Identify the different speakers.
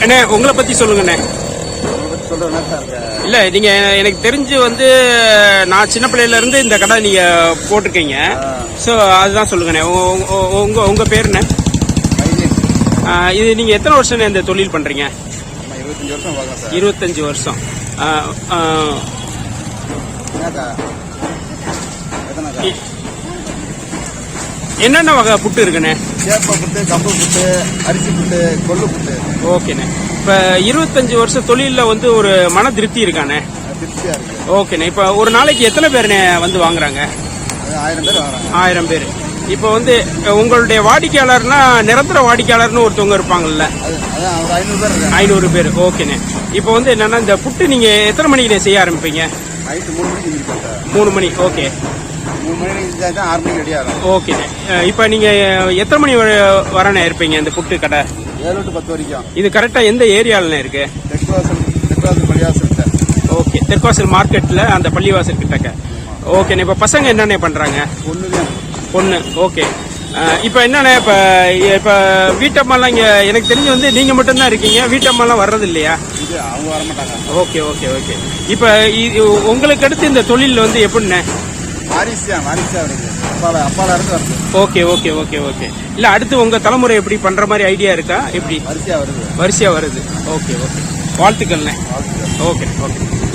Speaker 1: அண்ணே உங்களை பத்தி சொல்லுங்கண்ணே. இல்ல நீங்க எனக்கு தெரிஞ்சு வந்து நான் சின்ன பிள்ளையில இருந்து இந்த கடை நீங்க போட்டிருக்கீங்க. சோ அதுதான் சொல்லுங்கண்ணே. உங்க- உங்க- உங்க உங்க பேர் என்ன
Speaker 2: மைதீன்
Speaker 1: ஆ, இது நீங்க எத்தனை வருஷம் இந்த தொழில் பண்றீங்க?
Speaker 2: இருபத்தஞ்சு வருஷம்
Speaker 1: வருஷம். என்னென்ன வகை புட்டு இருக்குண்ணே?
Speaker 2: சேப்ப புட்டு கம்பு புட்டு அரிசி புட்டு கொள்ளு புட்டு.
Speaker 1: ஓகேண்ணே. இப்ப இருபத்தஞ்சு வருஷம் தொழில்ல வந்து ஒரு மன திருப்தி இருக்காண்ணே?
Speaker 2: அது திருப்தியா இருக்கு.
Speaker 1: ஓகேண்ணே. இப்ப ஒரு நாளைக்கு எத்தனை பேருண்ணே வந்து வாங்குறாங்க?
Speaker 2: அது ஆயிரம் பேர் வராங்க.
Speaker 1: ஆயிரம் பேர். இப்போ வந்து உங்களுடைய வாடிக்கையாளர்னா நிரந்தர வாடிக்கையாளர்னு ஒருத்தவங்க இருப்பாங்கல்ல?
Speaker 2: அது அதான் ஒரு ஐநூறு பேர் இருக்காங்க.
Speaker 1: ஐநூறு பேர். ஓகேண்ணே. இப்போ வந்து என்னன்னா இந்த புட்டு நீங்க எத்தனை மணிக்கு செய்ய ஆரம்பிப்பீங்க?
Speaker 2: நைட்டு மூணு மணிக்கு இருப்பேன் சார்.
Speaker 1: மூணு மணி. ஓகே.
Speaker 2: மூணு மணிக்கு செஞ்சா தான் ஆறு மணிக்கு ரெடி ஆகும்
Speaker 1: அஹ் இப்போ நீங்க எத்தனை மணி வரை- வரண்ணே இருப்பீங்க இந்த புட்டு கடை?
Speaker 2: ஏழு டு பத்து வரைக்கும்.
Speaker 1: இது கரெக்டா எந்த ஏரியாலண்ணே இருக்கு?
Speaker 2: தெற்கு வாசல் தெற்கு வாசல் பள்ளிவாசல்
Speaker 1: ஓகே தெற்காசல் மார்க்கெட்ல அந்த பள்ளிவாசல் கிட்டக்க ஓகேண்ணே இப்போ பசங்க பண்றாங்க?
Speaker 2: ஒன்று தான்
Speaker 1: பொண்ணு ஓகே இப்போ என்னண்ணே இப்போ இப்போ வீட்டம்மாலாம் இங்கே எனக்கு தெரிஞ்சு வந்து நீங்கள் மட்டும்தான் இருக்கீங்க. வீட்டம்மாலாம் வர்றது இல்லையா?
Speaker 2: இது அவங்க வர மாட்டாங்க
Speaker 1: ஓகே ஓகே ஓகே இப்போ உங்களுக்கு அடுத்து இந்த தொழில் வந்து எப்படிண்ணே?
Speaker 2: வாரிசியா வாரிசியா வருது. அப்பால அப்பால இருந்து வருது.
Speaker 1: Okay okay okay okay. இல்லை அடுத்து உங்கள் தலைமுறை எப்படி பண்ணுற மாதிரி ஐடியா இருக்கா? எப்படி?
Speaker 2: வரிசையா வருது.
Speaker 1: வரிசையாக வருது. Okay okay. வாழ்த்துக்கள்ண்ணே.
Speaker 2: வாழ்த்துக்கள்.
Speaker 1: Okay okay.